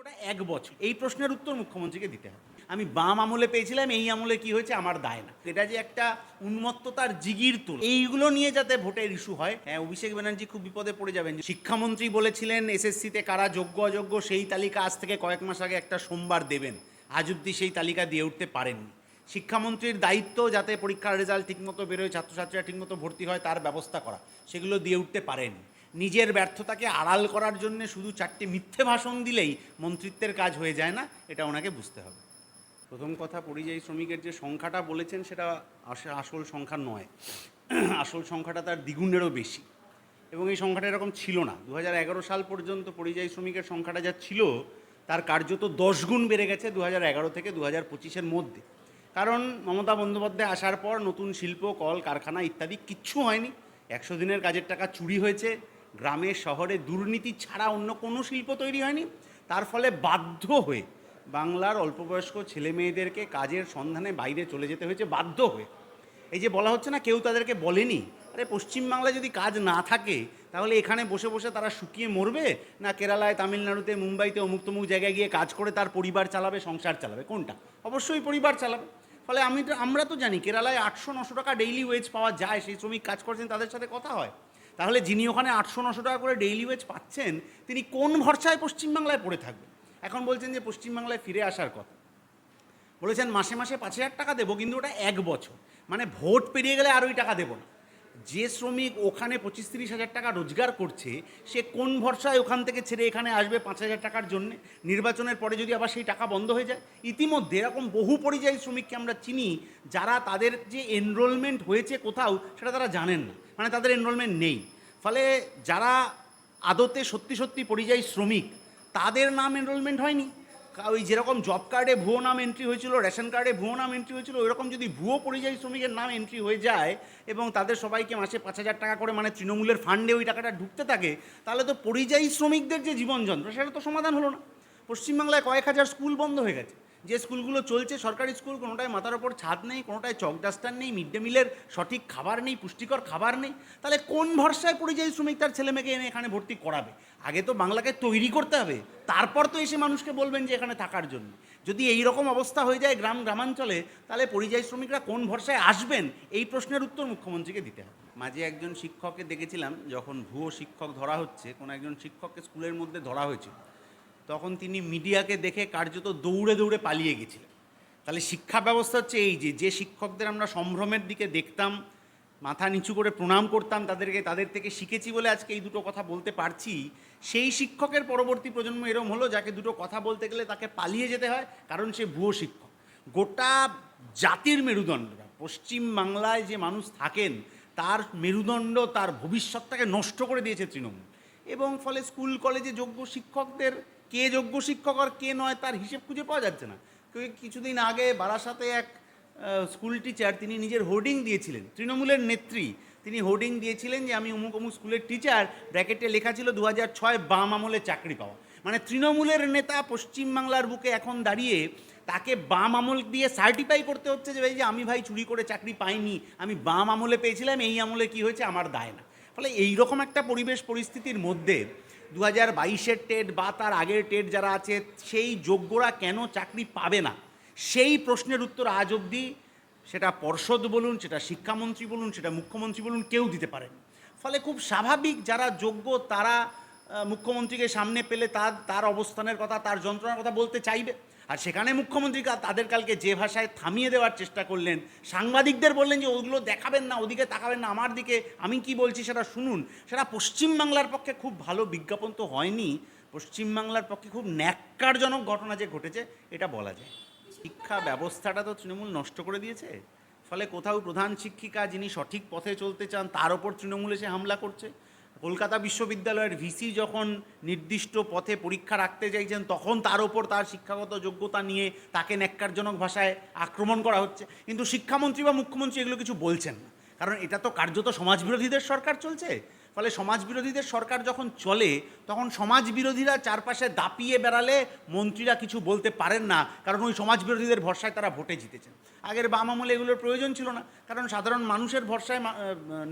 ওটা এক বছর। এই প্রশ্নের উত্তর মুখ্যমন্ত্রীকে দিতে হবে। আমি বাম আমলে পেয়েছিলাম, এই আমলে কি হয়েছে আমার দায় না। এটা যে একটা উন্মত্ততার জিগির তোল। এইগুলো নিয়ে যাতে ভোটের ইস্যু হয় হ্যাঁ অভিষেক ব্যানার্জি খুব বিপদে পড়ে যাবেন। শিক্ষামন্ত্রী বলেছিলেন, এসএসসিতে কারা যোগ্য অযোগ্য, সেই তালিকা আজ থেকে কয়েক মাস আগে একটা সোমবার দেবেন। আজ অব্দি সেই তালিকা দিয়ে উঠতে পারেননি। শিক্ষামন্ত্রীর দায়িত্ব যাতে পরীক্ষার রেজাল্ট ঠিকমতো বেরোয়, ছাত্রছাত্রীরা ঠিকমতো ভর্তি হয়, তার ব্যবস্থা করা। সেগুলো দিয়ে উঠতে পারেননি। নিজের ব্যর্থতাকে আড়াল করার জন্য শুধু চারটে মিথ্যে ভাষণ দিলেই মন্ত্রিত্বের কাজ হয়ে যায় না, এটা ওনাকে বুঝতে হবে। প্রথম কথা, পরিযায়ী শ্রমিকের যে সংখ্যাটা বলেছেন সেটা আস- আসল সংখ্যা নয়। আসল সংখ্যাটা তার দ্বিগুণেরও বেশি। এবং এই সংখ্যাটা এরকম ছিল না। দু হাজার এগারো সাল পর্যন্ত পরিযায়ী শ্রমিকের সংখ্যাটা যা ছিল, তার কার্যত দশ গুণ বেড়ে গেছে দু হাজার এগারো থেকে দু হাজার পঁচিশের মধ্যে। কারণ মমতা বন্দ্যোপাধ্যায় আসার পর নতুন শিল্প, কল, কারখানা ইত্যাদি কিচ্ছু হয়নি। একশো দিনের কাজের টাকা চুরি হয়েছে। গ্রামে, শহরে দুর্নীতি ছাড়া অন্য কোনো শিল্প তৈরি হয়নি। তার ফলে বাধ্য হয়ে বাংলার অল্পবয়স্ক ছেলে মেয়েদেরকে কাজের সন্ধানে বাইরে চলে যেতে হয়েছে, বাধ্য হয়ে। এই যে বলা হচ্ছে না, কেউ তাদেরকে বলেনি, আরে পশ্চিমবাংলায় যদি কাজ না থাকে, তাহলে এখানে বসে বসে তারা শুকিয়ে মরবে? না কেরালায়, তামিলনাড়ুতে, মুম্বাইতে অমুক তমুক জায়গায় গিয়ে কাজ করে তার পরিবার চালাবে, সংসার চালাবে? কোনটা? অবশ্যই পরিবার চালাবে। ফলে আমি তো, আমরা তো জানি, কেরালায় আটশো নশো টাকা ডেইলি ওয়েজ পাওয়া যায়, সেই শ্রমিক কাজ করছেন, তাদের সাথে কথা হয়। তাহলে যিনি ওখানে আটশো নশো টাকা করে ডেইলি ওয়েজ পাচ্ছেন, তিনি কোন ভরসায় পশ্চিমবাংলায় পড়ে থাকবেন? এখন বলছেন যে পশ্চিমবাংলায় ফিরে আসার কথা। বলেছেন, মাসে মাসে পাঁচ হাজার টাকা দেবো, কিন্তু ওটা এক বছর। মানে ভোট পেরিয়ে গেলে আর ওই টাকা দেবো না। যে শ্রমিক ওখানে পঁচিশ তিরিশ হাজার টাকা রোজগার করছে, সে কোন ভরসায় ওখান থেকে ছেড়ে এখানে আসবে পাঁচ হাজার টাকার জন্য? নির্বাচনের পরে যদি আবার সেই টাকা বন্ধ হয়ে যায়? ইতিমধ্যে এরকম বহু পরিযায়ী শ্রমিককে আমরা চিনি যারা তাদের যে এনরোলমেন্ট হয়েছে কোথাও, সেটা তারা জানেন না। মানে তাদের এনরোলমেন্ট নেই। ফলে যারা আদতে সত্যি সত্যি পরিযায়ী শ্রমিক, তাদের নাম এনরোলমেন্ট হয়নি। ওই যেরকম জব কার্ডে ভুয়ো নাম এন্ট্রি হয়েছিল রেশন কার্ডে ভুয়ো নাম এন্ট্রি হয়েছিল, ওইরকম যদি ভুয়ো পরিযায়ী শ্রমিকের নাম এন্ট্রি হয়ে যায়, এবং তাদের সবাইকে মাসে পাঁচ হাজার টাকা করে মানে তৃণমূলের ফান্ডে ওই টাকাটা ঢুকতে থাকে, তাহলে তো পরিযায়ী শ্রমিকদের যে জীবনযন্ত্র, সেটা তো সমাধান হলো না। পশ্চিমবাংলায় কয়েক হাজার স্কুল বন্ধ হয়ে গেছে। যে স্কুলগুলো চলছে, সরকারি স্কুল কোনোটায় মাথার ওপর ছাদ নেই, কোনোটায় চক ডাস্টার নেই, মিড ডে মিলের সঠিক খাবার নেই, পুষ্টিকর খাবার নেই, তাহলে কোন ভরসায় পরিযায়ী শ্রমিক তার ছেলে মেয়েকে এনে এখানে ভর্তি করাবে? আগে তো বাংলাকে তৈরি করতে হবে, তারপর তো এসে মানুষকে বলবেন যে এখানে থাকার জন্য। যদি এই রকম অবস্থা হয়ে যায় গ্রাম, গ্রামাঞ্চলে, তাহলে পরিযায়ী শ্রমিকরা কোন ভরসায় আসবেন? এই প্রশ্নের উত্তর মুখ্যমন্ত্রীকে দিতে হবে। মাঝে একজন শিক্ষককে দেখেছিলাম, যখন ভুয়ো শিক্ষক ধরা হচ্ছে, কোনো একজন শিক্ষককে স্কুলের মধ্যে ধরা হয়েছিল। তখন তিনি মিডিয়াকে দেখে কার্যত দৌড়ে দৌড়ে পালিয়ে গেছিলেন। তাহলে শিক্ষা ব্যবস্থা হচ্ছে এই যে যে শিক্ষকদের আমরা সম্ভ্রমের দিকে দেখতাম, মাথা নিচু করে প্রণাম করতাম, তাদেরকে, তাদের থেকে শিখেছি বলে আজকে এই দুটো কথা বলতে পারছি, সেই শিক্ষকের পরবর্তী প্রজন্ম এরম হলো যাকে দুটো কথা বলতে গেলে তাকে পালিয়ে যেতে হয়, কারণ সে ভুয়ো শিক্ষক। গোটা জাতির মেরুদণ্ড, পশ্চিম বাংলায় যে মানুষ থাকেন, তার মেরুদণ্ড, তার ভবিষ্যৎটাকে নষ্ট করে দিয়েছে তৃণমূল। এবং ফলে স্কুল, কলেজে যোগ্য শিক্ষকদের কে যোগ্য শিক্ষক আর কে নয় তার হিসেব খুঁজে পাওয়া যাচ্ছে না। কিছুদিন আগে বারাসাতে এক স্কুল টিচার তিনি নিজের হোর্ডিং দিয়েছিলেন, তৃণমূলের নেত্রী। তিনি হোর্ডিং দিয়েছিলেন যে আমি অমুক অমুক স্কুলের টিচার ব্র্যাকেটে লেখা ছিল দু ছয় বাম আমলে চাকরি পাওয়া। মানে তৃণমূলের নেতা পশ্চিমবাংলার বুকে এখন দাঁড়িয়ে তাকে বাম আমল দিয়ে সার্টিফাই করতে হচ্ছে যে ভাই যে আমি ভাই চুরি করে চাকরি পাইনি, আমি বাম আমলে পেয়েছিলাম, এই আমলে কি হয়েছে আমার দায় না। ফলে এই রকম একটা পরিবেশ, পরিস্থিতির মধ্যে দু হাজার বাইশের টেট বা তার আগের টেট যারা আছে, সেই যোগ্যরা কেন চাকরি পাবে না? সেই প্রশ্নের উত্তর আজ অবধি সেটা পর্ষদ বলুন, সেটা শিক্ষামন্ত্রী বলুন, সেটা মুখ্যমন্ত্রী বলুন, কেউ দিতে পারেন। ফলে খুব স্বাভাবিক যারা যোগ্য, তারা মুখ্যমন্ত্রীকে সামনে পেলে তার তার অবস্থানের কথা, তার যন্ত্রণার কথা বলতে চাইবে। আর সেখানে মুখ্যমন্ত্রী তাদের কালকে যে ভাষায় থামিয়ে দেওয়ার চেষ্টা করলেন, সাংবাদিকদের বললেন যে ওগুলো দেখাবেন না, ওদিকে তাকাবেন না, আমার দিকে আমি কি বলছি সেটা শুনুন। সেটা পশ্চিমবাংলার পক্ষে খুব ভালো বিজ্ঞাপন তো হয়নি, পশ্চিমবাংলার পক্ষে খুব ন্যাক্কারজনক ঘটনা যে ঘটেছে, এটা বলা যায়। শিক্ষা ব্যবস্থাটা তো তৃণমূল নষ্ট করে দিয়েছে, ফলে কোথাও প্রধান শিক্ষিকা যিনি সঠিক পথে চলতে চান, তার ওপর তৃণমূল এসে হামলা করছে। কলকাতা বিশ্ববিদ্যালয়ের ভিসি যখন নির্দিষ্ট পথে পরীক্ষা রাখতে চাইছেন, তখন তার ওপর তার শিক্ষাগত যোগ্যতা নিয়ে তাকে ন্যাক্কারজনক ভাষায় আক্রমণ করা হচ্ছে। কিন্তু শিক্ষামন্ত্রী বা মুখ্যমন্ত্রী এগুলো কিছু বলছেন না। কারণ এটা তো কার্যত সমাজবিরোধীদের সরকার চলছে। ফলে সমাজ বিরোধীদের সরকার যখন চলে তখন সমাজ বিরোধীরা চারপাশে দাপিয়ে বেড়ালে মন্ত্রীরা কিছু বলতে পারেন না কারণ ওই সমাজ বিরোধীদের ভরসায় তারা ভোটে জিতেছেন। আগের বাম আমলে এগুলোর প্রয়োজন ছিল না কারণ সাধারণ মানুষের ভরসায়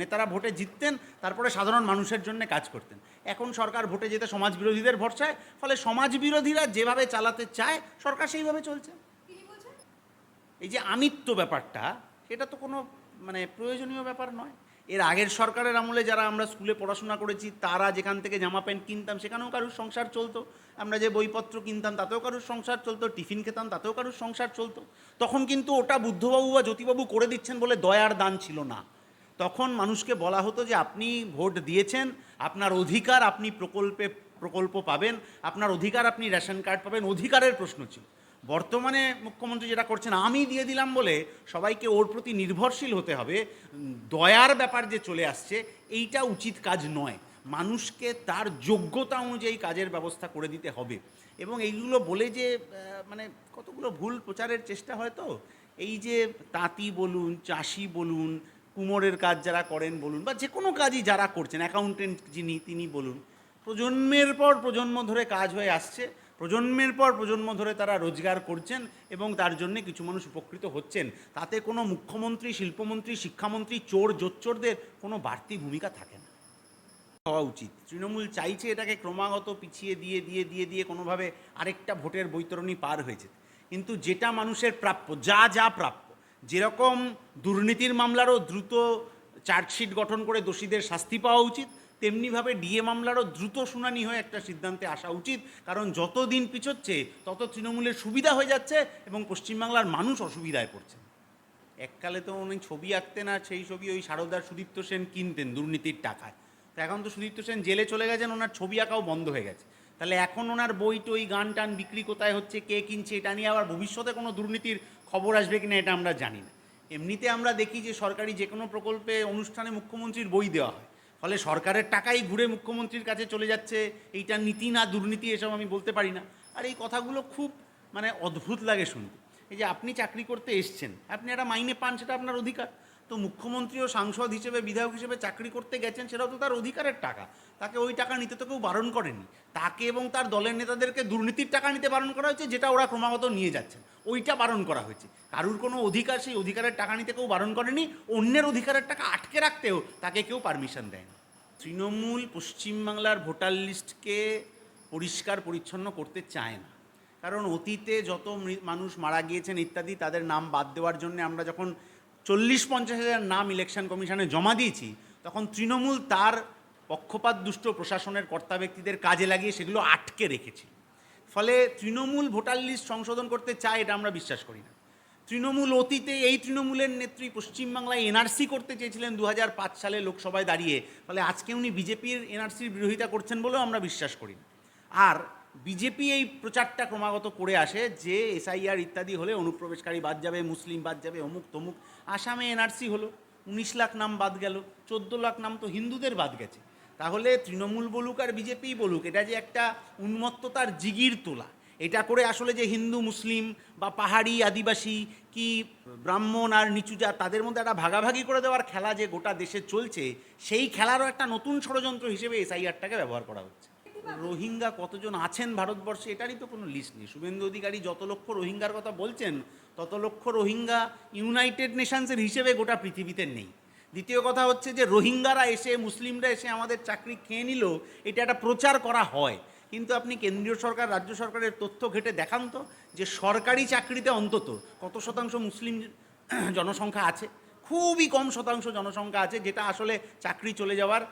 নেতারা ভোটে জিততেন তারপরে সাধারণ মানুষের জন্য কাজ করতেন। এখন সরকার ভোটে যেতে সমাজ বিরোধীদের ভরসায় ফলে সমাজ বিরোধীরা যেভাবে চালাতে চায় সরকার সেইভাবে চলছে। এই যে আমিত্ব ব্যাপারটা এটা তো কোনো মানে প্রয়োজনীয় ব্যাপার নয়। এর আগের সরকারের আমলে যারা আমরা স্কুলে পড়াশোনা করেছি, তারা যেখান থেকে জামা প্যান্ট কিনতাম, সেখানেও কারুর সংসার চলতো। আমরা যে বইপত্র কিনতাম, তাতেও কারুর সংসার চলতো। টিফিন খেতাম, তাতেও কারুর সংসার চলতো। তখন কিন্তু ওটা বুদ্ধবাবু বা জ্যোতিবাবু করে দিচ্ছেন বলে দয়ার দান ছিল না। তখন মানুষকে বলা হতো যে, আপনি ভোট দিয়েছেন, আপনার অধিকার আপনি প্রকল্পে, প্রকল্প পাবেন, আপনার অধিকার আপনি রেশন কার্ড পাবেন। অধিকারের প্রশ্ন ছিল। বর্তমানে মুখ্যমন্ত্রী যেটা করছেন, আমি দিয়ে দিলাম বলে সবাইকে ওর প্রতি নির্ভরশীল হতে হবে, দয়ার ব্যাপার যে চলে আসছে, এইটা উচিত কাজ নয়। মানুষকে তার যোগ্যতা অনুযায়ী কাজের ব্যবস্থা করে দিতে হবে। এবং এইগুলো বলে যে মানে কতগুলো ভুল প্রচারের চেষ্টা হয় তো? এই যে তাঁতি বলুন, চাষি বলুন, কুমোরের কাজ যারা করেন বলুন, বা যে কোনো কাজই যারা করছেন, অ্যাকাউন্টেন্ট যিনি, তিনি বলুন, প্রজন্মের পর প্রজন্ম ধরে কাজ হয়ে আসছে। প্রজন্মের পর প্রজন্ম ধরে তারা রোজগার করছেন এবং তার জন্যে কিছু মানুষ উপকৃত হচ্ছেন। তাতে কোনো মুখ্যমন্ত্রী, শিল্পমন্ত্রী, শিক্ষামন্ত্রী, চোর, জোচ্চোরদের কোনো বাড়তি ভূমিকা থাকে না। হওয়া উচিত। তৃণমূল চাইছে এটাকে ক্রমাগত পিছিয়ে দিয়ে দিয়ে দিয়ে দিয়ে কোনোভাবে আরেকটা ভোটের বৈতরণী পার হয়েছে। কিন্তু যেটা মানুষের প্রাপ্য, যা যা প্রাপ্য, যেরকম দুর্নীতির মামলারও দ্রুত চার্জশিট গঠন করে দোষীদের শাস্তি পাওয়া উচিত তেমনিভাবে ডিএ মামলারও দ্রুত শুনানি হয়ে একটা সিদ্ধান্তে আসা উচিত। কারণ যত দিন পিছোচ্ছে, তত তৃণমূলের সুবিধা হয়ে যাচ্ছে এবং পশ্চিমবাংলার মানুষ অসুবিধায় পড়ছে। এককালে তো উনি ছবি আঁকতেন আর সেই ছবি ওই সারদার সুদীপ্ত সেন কিনতেন দুর্নীতির টাকায়। তো এখন তো সুদীপ্ত সেন জেলে চলে গেছেন, ওনার ছবি আঁকাও বন্ধ হয়ে গেছে। তাহলে এখন ওনার বই টই, গান টান বিক্রি কোথায় হচ্ছে, কে কিনছে, এটা নিয়ে আবার ভবিষ্যতে কোনো দুর্নীতির খবর আসবে কিনা এটা আমরা জানি না। এমনিতে আমরা দেখি যে সরকারি যে কোনো প্রকল্পে অনুষ্ঠানে মুখ্যমন্ত্রীর বই দেওয়া হয়। ফলে সরকারের টাকাই ঘুরে মুখ্যমন্ত্রীর কাছে চলে যাচ্ছে। এইটা নীতি না দুর্নীতি, এসব আমি বলতে পারি না। আর এই কথাগুলো খুব মানে অদ্ভুত লাগে শুনতে। এই যে আপনি চাকরি করতে এসছেন, আপনি একটা মাইনে পান, সেটা আপনার অধিকার। তো মুখ্যমন্ত্রী ও সাংসদ হিসেবে, বিধায়ক হিসেবে চাকরি করতে গেছেন, সেটাও তো তার অধিকারের টাকা। তাকে ওই টাকা নিতে তো কেউ বারণ করেনি। তাকে এবং তার দলের নেতাদেরকে দুর্নীতির টাকা নিতে বারণ করা হয়েছে, যেটা ওরা ক্রমাগত নিয়ে যাচ্ছেন। ওইটা বারণ করা হয়েছে। কারুর কোনো অধিকার, সেই অধিকারের টাকা নিতে কেউ বারণ করেনি। অন্যের অধিকারের টাকা আটকে রাখতেও তাকে কেউ পারমিশন দেয়নি। তৃণমূল পশ্চিমবাংলার ভোটার লিস্টকে পরিষ্কার পরিচ্ছন্ন করতে চায় না। কারণ অতীতে যত মানুষ মারা গিয়েছেন ইত্যাদি, তাদের নাম বাদ দেওয়ার জন্য আমরা যখন চল্লিশ পঞ্চাশ হাজার নাম ইলেকশন কমিশনে জমা দিয়েছি, তখন তৃণমূল তার পক্ষপাত দুষ্ট প্রশাসনের কর্তা ব্যক্তিদের কাজে লাগিয়ে সেগুলো আটকে রেখেছে ফলে তৃণমূল ভোটার লিস্ট সংশোধন করতে চায় এটা আমরা বিশ্বাস করি না তৃণমূল অতীতে এই তৃণমূলের নেত্রী পশ্চিমবাংলায় এনআরসি করতে চেয়েছিলেন দু হাজার পাঁচ সালে লোকসভায় দাঁড়িয়ে, ফলে আজকে উনি বিজেপির এনআরসির বিরোধিতা করছেন বলেও আমরা বিশ্বাস করি। আর বিজেপি এই প্রচারটা ক্রমাগত করে আসে যে এসআইআর ইত্যাদি হলে অনুপ্রবেশকারী বাদ যাবে, মুসলিম বাদ যাবে, অমুক তমুক। আসামে এনআরসি হলো, উনিশ লাখ নাম বাদ গেল, চোদ্দ লাখ নাম তো হিন্দুদের বাদ গেছে। তাহলে তৃণমূল বলুক আর বিজেপি বলুক, এটা যে একটা উন্মত্ততার জিগির তোলা। এটা করে আসলে যে হিন্দু, মুসলিম বা পাহাড়ি আদিবাসী কি ব্রাহ্মণ আর নিচু জাত, তাদের মধ্যে একটা ভাগাভাগি করে দেওয়ার খেলা যে গোটা দেশে চলছে, সেই খেলারও একটা নতুন ষড়যন্ত্র হিসেবে এসআইআরটাকে ব্যবহার করা হচ্ছে। রোহিঙ্গা কতজন আছেন ভারতবর্ষে এটারই তো কোনো লিস্ট নেই। শুভেন্দু অধিকারী যত লক্ষ রোহিঙ্গার কথা বলছেন, তত লক্ষ রোহিঙ্গা ইউনাইটেড নেশনসের হিসেবে গোটা পৃথিবীতে নেই। দ্বিতীয় কথা হচ্ছে যে রোহিঙ্গারা এসে, মুসলিমরা এসে আমাদের চাকরি খেয়ে নিল, এটা একটা প্রচার করা হয়। কিন্তু আপনি কেন্দ্রীয় সরকার, রাজ্য সরকারের তথ্য ঘেটে দেখান তো যে সরকারি চাকরিতে অন্তত কত শতাংশ মুসলিম জনসংখ্যা আছে? খুবই কম শতাংশ জনসংখ্যা আছে, যেটা আসলে চাকরি চলে যাওয়ার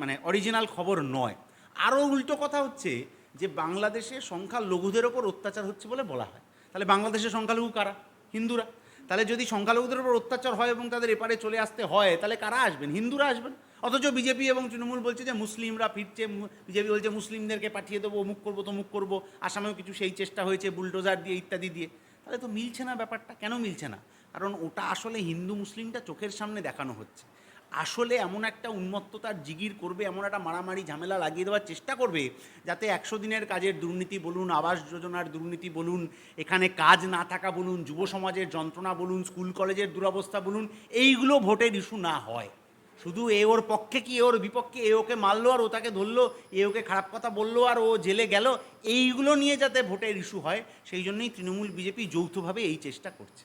মানে অরিজিনাল খবর নয়। আরও উল্টো কথা হচ্ছে যে বাংলাদেশে সংখ্যালঘুদের ওপর অত্যাচার হচ্ছে বলে বলা হয়। তাহলে বাংলাদেশের সংখ্যালঘু কারা? হিন্দুরা। তাহলে যদি সংখ্যালঘুদের ওপর অত্যাচার হয় এবং তাদের এপারে চলে আসতে হয়, তাহলে কারা আসবেন? হিন্দুরা আসবেন। অথচ বিজেপি এবং তৃণমূল বলছে যে মুসলিমরা ফিরছে বিজেপি বলছে মুসলিমদেরকে পাঠিয়ে দেবো, অমুক করব, তমুক করব, আসামেও কিছু সেই চেষ্টা হয়েছে, বুলডোজার দিয়ে ইত্যাদি দিয়ে। তাহলে তো মিলছে না ব্যাপারটা। কেন মিলছে না? কারণ ওটা আসলে হিন্দু মুসলিমটা চোখের সামনে দেখানো হচ্ছে। আসলে এমন একটা উন্মত্ততার জিগির করবে, এমন একটা মারামারি, ঝামেলা লাগিয়ে দেওয়ার চেষ্টা করবে, যাতে একশো দিনের কাজের দুর্নীতি বলুন, আবাস যোজনার দুর্নীতি বলুন, এখানে কাজ না থাকা বলুন, যুব সমাজের যন্ত্রণা বলুন, স্কুল কলেজের দুরবস্থা বলুন, এইগুলো ভোটের ইস্যু না হয়। শুধু এ ওর পক্ষে কি ওর বিপক্ষে, এ ওকে মারলো আর ও তাকে ধরলো, এ ওকে খারাপ কথা বলল আর ও জেলে গেল, এইগুলো নিয়ে যাতে ভোটের ইস্যু হয়, সেই জন্যই তৃণমূল বিজেপি যৌথভাবে এই চেষ্টা করছে।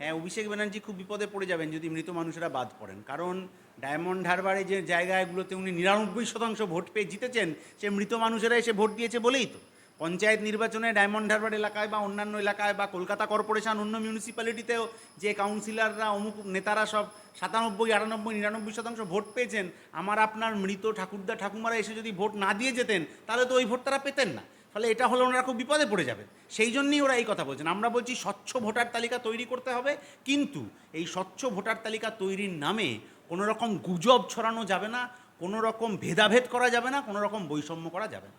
হ্যাঁ অভিষেক ব্যানার্জি খুব বিপদে পড়ে যাবেন যদি মৃত মানুষেরা বাদ পড়েন। কারণ ডায়মন্ড হারবারে যে জায়গাগুলোতে উনি নিরানব্বই শতাংশ ভোট পেয়ে জিতেছেন, সে মৃত মানুষেরা এসে ভোট দিয়েছে বলেই তো। পঞ্চায়েত নির্বাচনে ডায়মন্ড হারবার এলাকায় বা অন্যান্য এলাকায় বা কলকাতা কর্পোরেশন, অন্য মিউনিসিপ্যালিটিতেও যে কাউন্সিলররা অমুক নেতারা সব সাতানব্বই, আটানব্বই, নিরানব্বই শতাংশ ভোট পেয়েছেন, আমার আপনার মৃত ঠাকুরদা ঠাকুমারা এসে যদি ভোট না দিয়ে যেতেন, তাহলে তো ওই ভোট তারা পেতেন না। ফলে এটা হলে ওনারা খুব বিপদে পড়ে যাবে সেই জন্যই ওরা এই কথা বলছেন। আমরা বলছি, স্বচ্ছ ভোটার তালিকা তৈরি করতে হবে, কিন্তু এই স্বচ্ছ ভোটার তালিকা তৈরির নামে কোনো রকম গুজব ছড়ানো যাবে না কোনো রকম ভেদাভেদ করা যাবে না কোনো রকম বৈষম্য করা যাবে না।